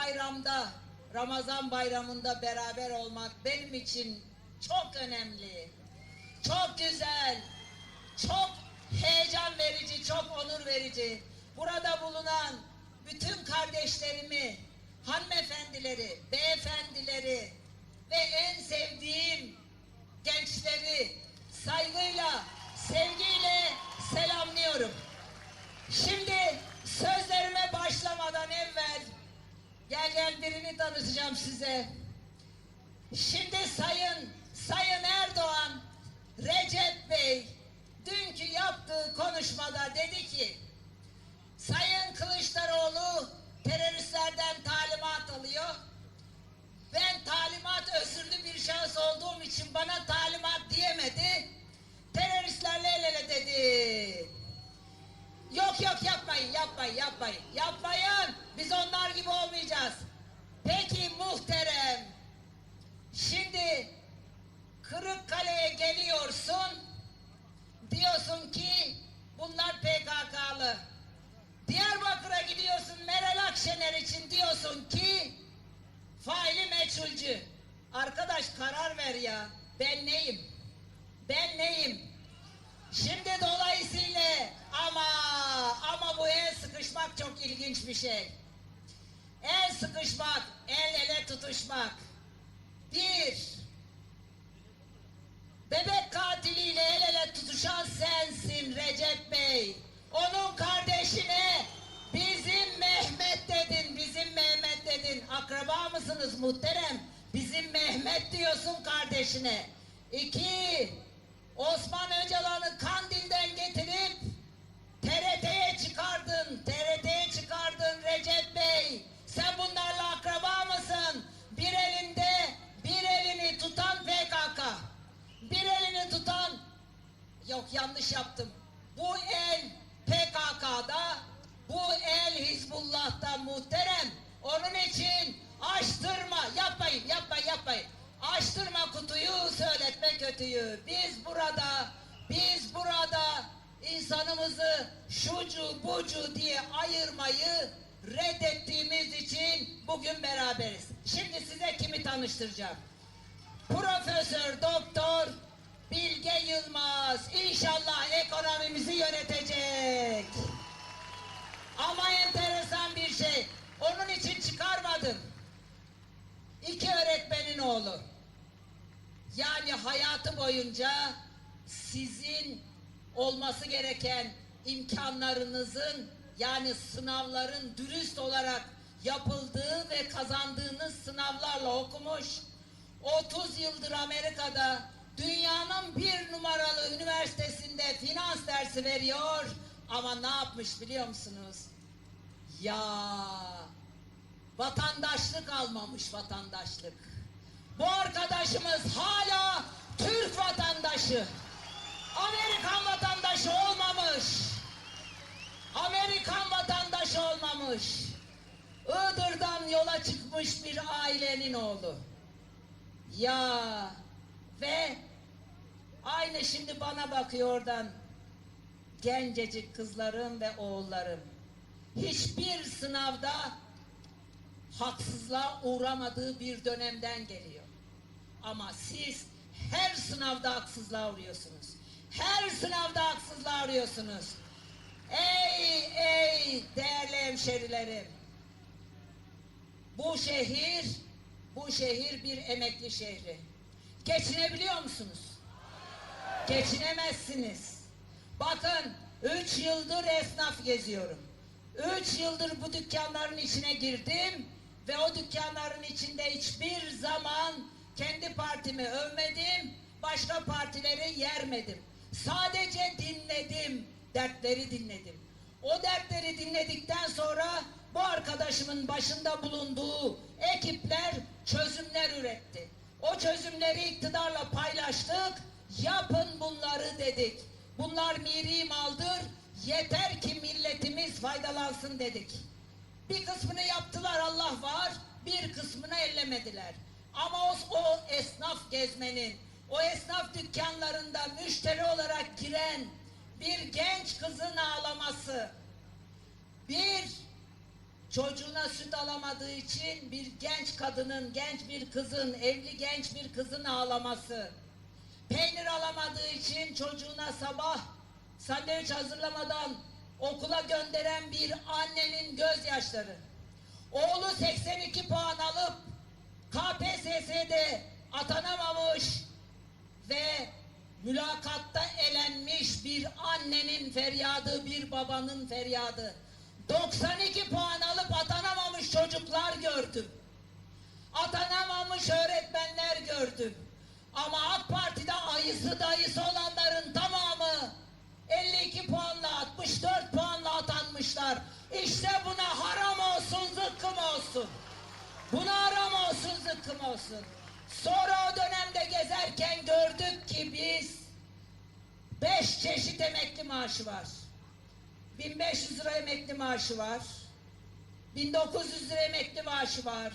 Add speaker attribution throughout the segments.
Speaker 1: bayramda, Ramazan bayramında beraber olmak benim için çok önemli. Çok güzel, çok heyecan verici, çok onur verici. Burada bulunan bütün kardeşlerimi, hanımefendileri, beyefendileri ve en sevdiğim gençleri saygıyla, sevgiyle selamlıyorum. Şimdi sözlerime başlamadan evvel gel birini tanıtacağım size. Şimdi Sayın Sayın Erdoğan Recep Bey dünkü yaptığı konuşmada dedi ki Sayın Kılıçdaroğlu teröristlerden talimat alıyor. Ben talimat özürlü bir şahıs olduğum için bana talimat diyemedi. Teröristlerle el ele dedi. Yok yok yapmayın yapmayın yapmayın. Yapmayın. Biz onlar gibi olmayacağız. Peki muhterem. Şimdi Kırıkkale'ye geliyorsun. Diyorsun ki bunlar PKK'lı. Diyarbakır'a gidiyorsun Meral Akşener için diyorsun ki faili meçhulcü. Arkadaş karar ver ya. Ben neyim? Ben neyim? Şimdi dolayısıyla ama ama bu el sıkışmak çok ilginç bir şey. El sıkışmak, el ele tutuşmak. Bir, bebek katiliyle el ele tutuşan sensin Recep Bey. Onun kardeşine bizim Mehmet dedin, bizim Mehmet dedin. Akraba mısınız muhterem? Bizim Mehmet diyorsun kardeşine. İki, Osman Öcalan'ı Kandil'den getirip TRT'ye çıkardın, TRT'ye çıkardın Recep Bey. Sen bunlarla akraba mısın? Bir elinde bir elini tutan PKK. Bir elini tutan yok yanlış yaptım. Bu el PKK'da, bu el Hizbullah'ta muhterem. Onun için kötüyü. Biz burada, biz burada insanımızı şucu bucu diye ayırmayı reddettiğimiz için bugün beraberiz. Şimdi size kimi tanıştıracağım? Profesör Doktor Bilge Yılmaz inşallah ekonomimizi yönetecek. Ama enteresan bir şey. Onun için çıkarmadım. İki öğretmenin oğlu. Yani hayatı boyunca sizin olması gereken imkanlarınızın yani sınavların dürüst olarak yapıldığı ve kazandığınız sınavlarla okumuş. 30 yıldır Amerika'da dünyanın bir numaralı üniversitesinde finans dersi veriyor. Ama ne yapmış biliyor musunuz? Ya vatandaşlık almamış vatandaşlık. Bu arkadaşımız hala Türk vatandaşı. Amerikan vatandaşı olmamış. Amerikan vatandaşı olmamış. Iğdır'dan yola çıkmış bir ailenin oğlu. Ya ve aynı şimdi bana bakıyor oradan gencecik kızlarım ve oğullarım. Hiçbir sınavda haksızlığa uğramadığı bir dönemden geliyor. Ama siz her sınavda haksızlığa uğruyorsunuz. Her sınavda haksızlığa uğruyorsunuz. Ey ey değerli hemşerilerim. Bu şehir, bu şehir bir emekli şehri. Geçinebiliyor musunuz? Geçinemezsiniz. Bakın üç yıldır esnaf geziyorum. Üç yıldır bu dükkanların içine girdim ve o dükkanların içinde hiçbir zaman kendi partimi övmedim, başka partileri yermedim. Sadece dinledim, dertleri dinledim. O dertleri dinledikten sonra bu arkadaşımın başında bulunduğu ekipler çözümler üretti. O çözümleri iktidarla paylaştık, yapın bunları dedik. Bunlar miri maldır, yeter ki milletimiz faydalansın dedik. Bir kısmını yaptılar Allah var, bir kısmını ellemediler. Ama o, o esnaf gezmenin, o esnaf dükkanlarında müşteri olarak giren bir genç kızın ağlaması, bir çocuğuna süt alamadığı için bir genç kadının, genç bir kızın, evli genç bir kızın ağlaması. Peynir alamadığı için çocuğuna sabah sandviç hazırlamadan okula gönderen bir annenin gözyaşları. Oğlu 82 puan alıp KPSS'de atanamamış ve mülakatta elenmiş bir annenin feryadı, bir babanın feryadı. 92 puan alıp atanamamış çocuklar gördüm. Atanamamış öğretmenler gördüm. Ama AK Parti'de ayısı dayısı olanların tamamı 52 puanla 64 puanla atanmışlar. İşte buna haram olsun zıkkım olsun. Buna haram olsun zıkkım olsun. Sonra o dönemde gezerken gördük ki biz beş çeşit emekli maaşı var. 1500 lira emekli maaşı var. 1900 lira emekli maaşı var.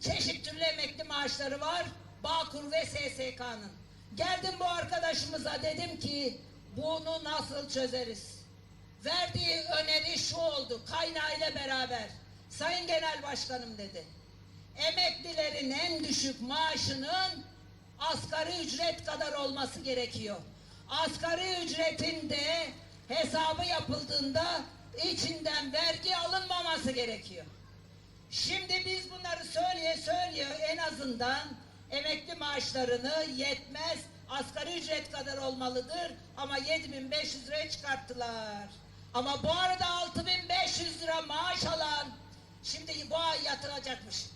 Speaker 1: Çeşit türlü emekli maaşları var. Bağkur ve SSK'nın. Geldim bu arkadaşımıza dedim ki bunu nasıl çözeriz? Verdiği öneri şu oldu kaynağıyla beraber. Sayın Genel Başkanım dedi. Emeklilerin en düşük maaşının asgari ücret kadar olması gerekiyor. Asgari ücretin de hesabı yapıldığında içinden vergi alınmaması gerekiyor. Şimdi biz bunları söyleye söylüyor en azından emekli maaşlarını yetmez asgari ücret kadar olmalıdır ama 7500 liraya çıkarttılar. Ama bu arada 6500 lira maaş alan şimdi bu ay yatıracakmış.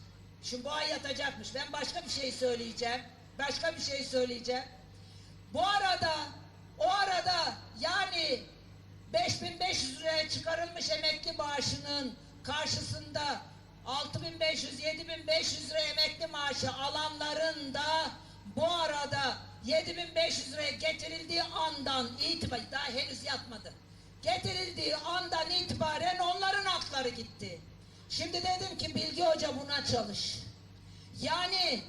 Speaker 1: Şimdi bu ay yatacakmış. Ben başka bir şey söyleyeceğim. Başka bir şey söyleyeceğim. Bu arada o arada yani 5500 liraya çıkarılmış emekli maaşının karşısında 6500 7500 lira emekli maaşı alanların da bu arada 7500 liraya getirildiği andan itibaren daha henüz yatmadı. Getirildiği andan itibaren onların hakları gitti. Şimdi dedim ki Bilgi Hoca buna çalış. Yani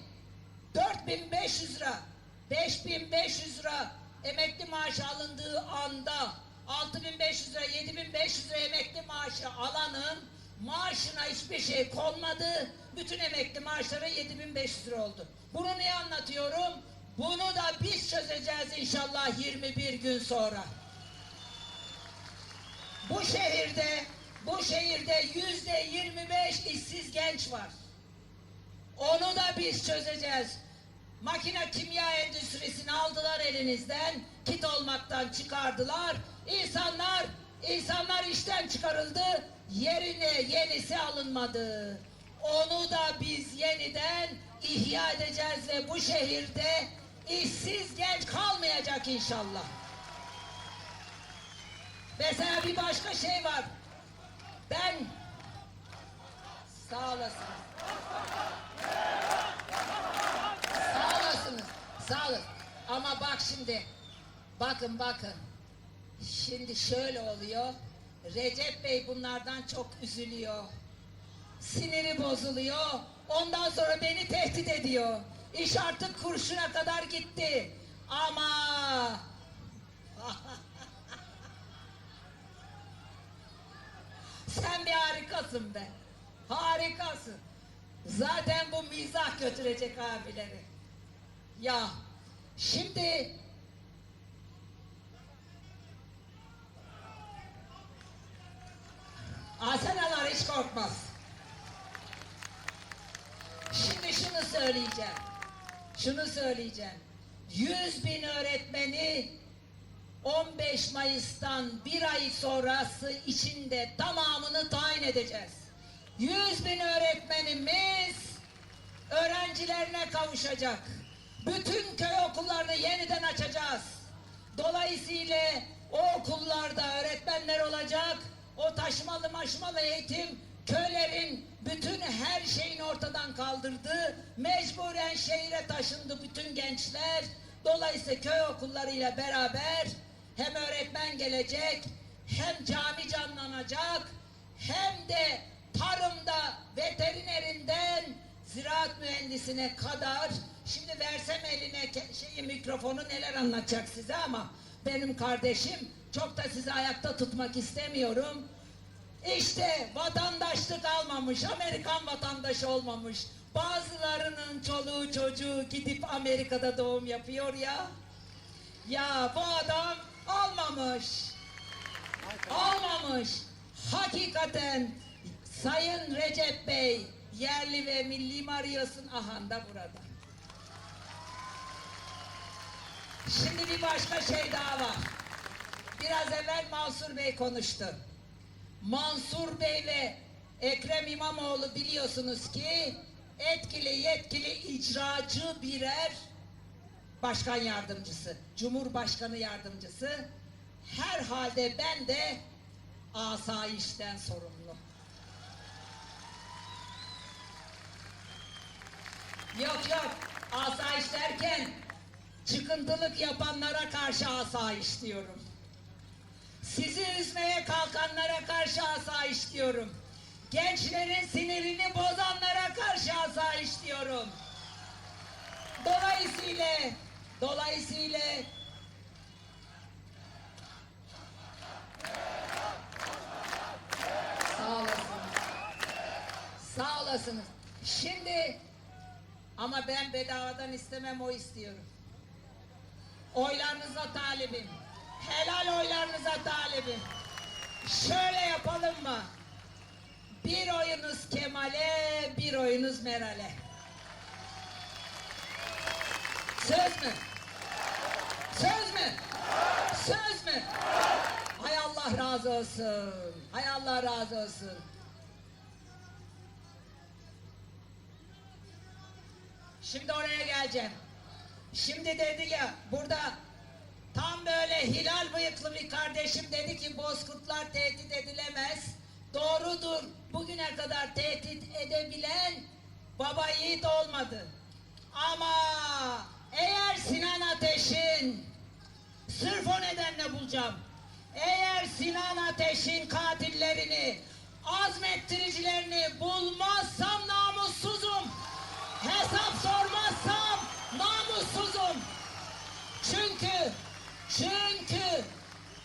Speaker 1: 4500 lira, 5500 lira emekli maaşı alındığı anda 6500 lira, 7500 lira emekli maaşı alanın maaşına hiçbir şey konmadı. Bütün emekli maaşları 7500 lira oldu. Bunu niye anlatıyorum? Bunu da biz çözeceğiz inşallah 21 gün sonra. Bu şehirde bu şehirde yüzde 25 işsiz genç var. Onu da biz çözeceğiz. Makine kimya endüstrisini aldılar elinizden, kit olmaktan çıkardılar. İnsanlar, insanlar işten çıkarıldı, yerine yenisi alınmadı. Onu da biz yeniden ihya edeceğiz ve bu şehirde işsiz genç kalmayacak inşallah. Mesela bir başka şey var. Ben sağ olasın. Sağ olasınız. Sağ olun. Ama bak şimdi. Bakın bakın. Şimdi şöyle oluyor. Recep Bey bunlardan çok üzülüyor. Siniri bozuluyor. Ondan sonra beni tehdit ediyor. İş artık kurşuna kadar gitti. Ama sen bir harikasın be. Harikasın. Zaten bu mizah götürecek abileri. Ya şimdi Asenalar hiç korkmaz. Şimdi şunu söyleyeceğim. Şunu söyleyeceğim. 100 bin öğretmeni 15 Mayıs'tan bir ay sonrası içinde tamamını tayin edeceğiz. 100 bin öğretmenimiz öğrencilerine kavuşacak. Bütün köy okullarını yeniden açacağız. Dolayısıyla o okullarda öğretmenler olacak. O taşımalı maşmalı eğitim köylerin bütün her şeyini ortadan kaldırdı. Mecburen şehire taşındı bütün gençler. Dolayısıyla köy okullarıyla beraber hem öğretmen gelecek, hem cami canlanacak, hem de tarımda veterinerinden ziraat mühendisine kadar şimdi versem eline şeyi mikrofonu neler anlatacak size ama benim kardeşim çok da sizi ayakta tutmak istemiyorum. İşte vatandaşlık almamış, Amerikan vatandaşı olmamış. Bazılarının çoluğu çocuğu gidip Amerika'da doğum yapıyor ya. Ya bu adam almamış. Almamış. Hakikaten Sayın Recep Bey yerli ve milli mi arıyorsun? Da burada. Şimdi bir başka şey daha var. Biraz evvel Mansur Bey konuştu. Mansur Bey ve Ekrem İmamoğlu biliyorsunuz ki etkili yetkili icracı birer başkan yardımcısı, cumhurbaşkanı yardımcısı. Herhalde ben de asayişten sorumlu. Yok yok, asayiş derken çıkıntılık yapanlara karşı asayiş diyorum. Sizi üzmeye kalkanlara karşı asayiş diyorum. Gençlerin sinirini bozanlara karşı asayiş diyorum. Dolayısıyla, dolayısıyla Sağ olasınız. Sağ olasınız. Şimdi ama ben bedavadan istemem o istiyorum. Oylarınıza talibim. Helal oylarınıza talibim. Şöyle yapalım mı? Bir oyunuz Kemal'e, bir oyunuz Meral'e. Söz mü? Söz mü? Mü? Hay Allah razı olsun. Hay Allah razı olsun. Şimdi oraya geleceğim. Şimdi dedi ya burada tam böyle hilal bıyıklı bir kardeşim dedi ki bozkurtlar tehdit edilemez. Doğrudur. Bugüne kadar tehdit edebilen baba yiğit olmadı. Ama eğer Sinan Ateş'in sırf o nedenle bulacağım. Eğer Sinan Ateş'in katillerini, azmettiricilerini bulmazsam namussuzum. Hesap sormazsam namussuzum. Çünkü, çünkü,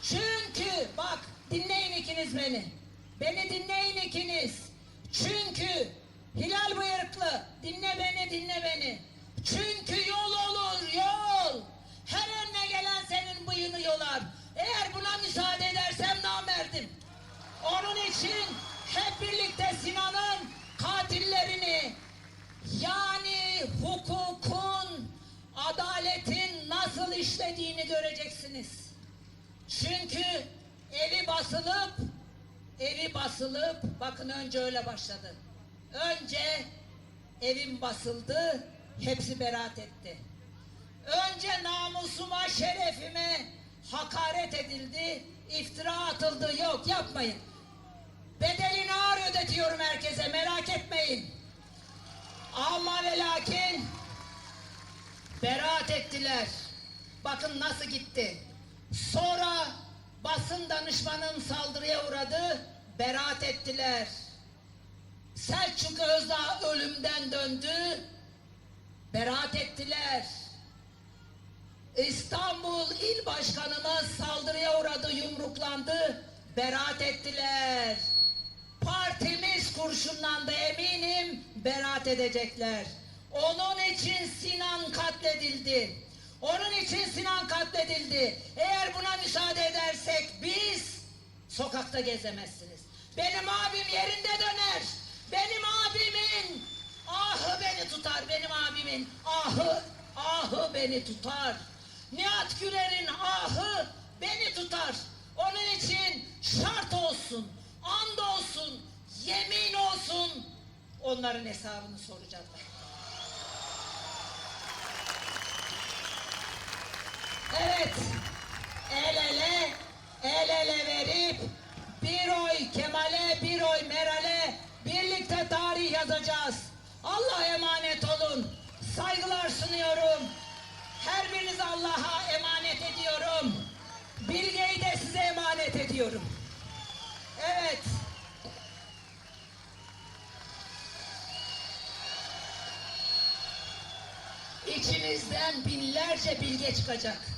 Speaker 1: çünkü bak dinleyin ikiniz beni. Beni dinleyin ikiniz. Çünkü Hilal bıyıklı dinle beni dinle beni. Çünkü yol olur yol. Her önüne gelen senin bıyığını yolar. Eğer buna müsaade edersem namerdim. Onun için hep birlikte Sinan'ın katillerini yani hukukun, adaletin nasıl işlediğini göreceksiniz. Çünkü evi basılıp, evi basılıp, bakın önce öyle başladı. Önce evim basıldı, hepsi beraat etti. Önce namusuma, şerefime hakaret edildi, iftira atıldı. Yok yapmayın. Bedelini ağır ödetiyorum herkese, merak etmeyin. Ama ve lakin beraat ettiler. Bakın nasıl gitti. Sonra basın danışmanın saldırıya uğradı, beraat ettiler. Selçuk Özdağ ölümden döndü, beraat ettiler. İstanbul İl Başkanımız saldırıya uğradı, yumruklandı, beraat ettiler. Partimiz kurşunlandı eminim, beraat edecekler. Onun için Sinan katledildi. Onun için Sinan katledildi. Eğer buna müsaade edersek biz sokakta gezemezsiniz. Benim abim yerinde döner. Benim abimin ahı beni tutar. Benim abimin ahı, ahı beni tutar. Nihat Güler'in ahı beni tutar. Onun için şart olsun, and olsun, yemin olsun onların hesabını soracaklar. Evet, el ele, el ele verip bir oy Kemal'e, bir oy Meral'e birlikte tarih yazacağız. Allah'a emanet olun. Saygılar sunuyorum. Her birinizi Allah'a emanet ediyorum. Bilgeyi de size emanet ediyorum. Evet. İçinizden binlerce bilge çıkacak.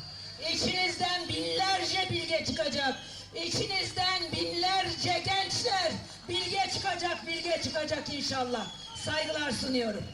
Speaker 1: İçinizden binlerce bilge çıkacak. İçinizden binlerce gençler Bilge çıkacak, bilge çıkacak inşallah. Saygılar sunuyorum.